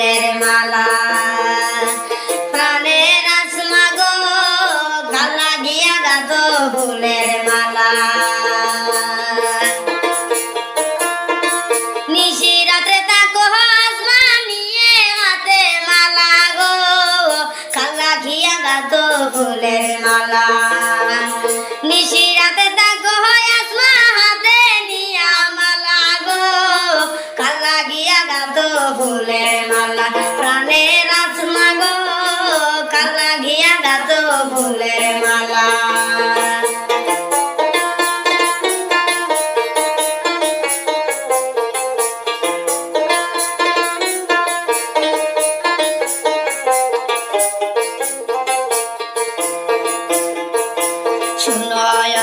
গিয়া গাত ফুলের মালা ফুলের মালা প্রাণের আসমা গো কালা ঘিয়া গাত ফুলের মালা। শুনয়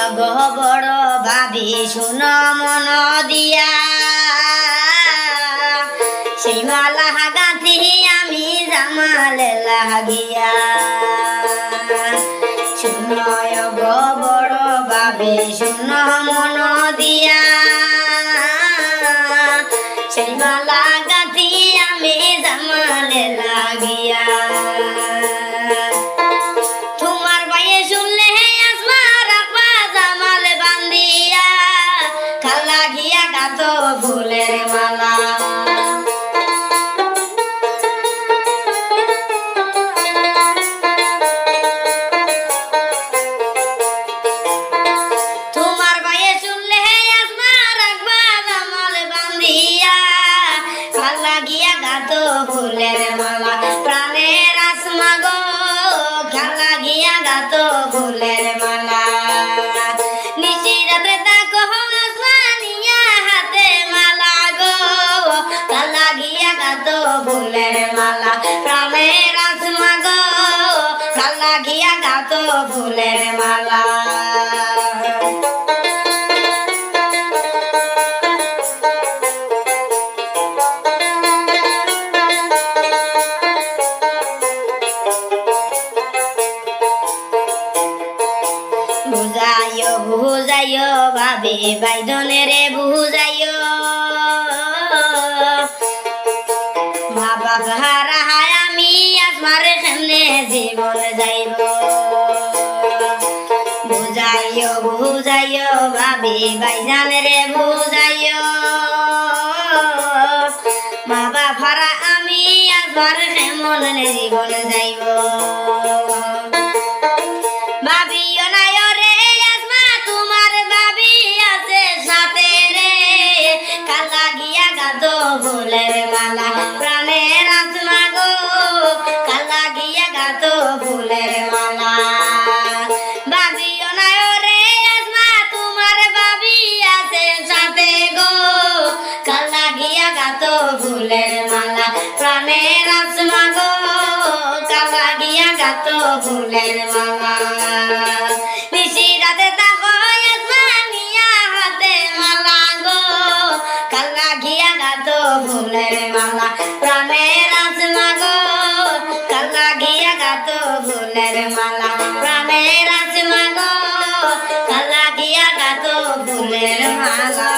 বড় ভাবি, শুন মন দিয়া। জামালে লাগিয়া। শুনয় শুন মন দিয়া। সেই মালা গাঁথি আমি লাগিয়া। তোমার বাইয়ে শুনলে হে খাল্লা গিয়া গাত ফুলের মালা। প্রাণের আসমা গো গিয়া মালা। তাকো আসমানিয়া হাতে মালা গো গিয়া গাত ফুলের মালা। প্রাণের আসমা গো খাল্লা গিয়া গাত ফুলের মালা। ভাবি বাইদনেরে বুঝাইও। মা আমি আসমার সামনে জীবন যাইব। বুঝাইও বুঝাইও, ভাবি বুঝাইও। মা বাপ আমি আসমার কেমন জীবন যাইব। ফুলের মালা, প্রাণের আসমা গো, কালা গিয়া গাদ ফুলের মালা। ভাবিও নাই রে আসমা, তোমার ভাবি আছে সাথে গো, কালা গিয়া গাদ ফুলের মালা। প্রাণের আসমা গো, কালা গিয়া গাত ফুলের মালা। ফুলের মালা প্রাণের আসমা গো কালা গিয়া গাত ভুলের মালা প্রাণের আসমা গো কালা গিয়া গাত ভুলের মালা।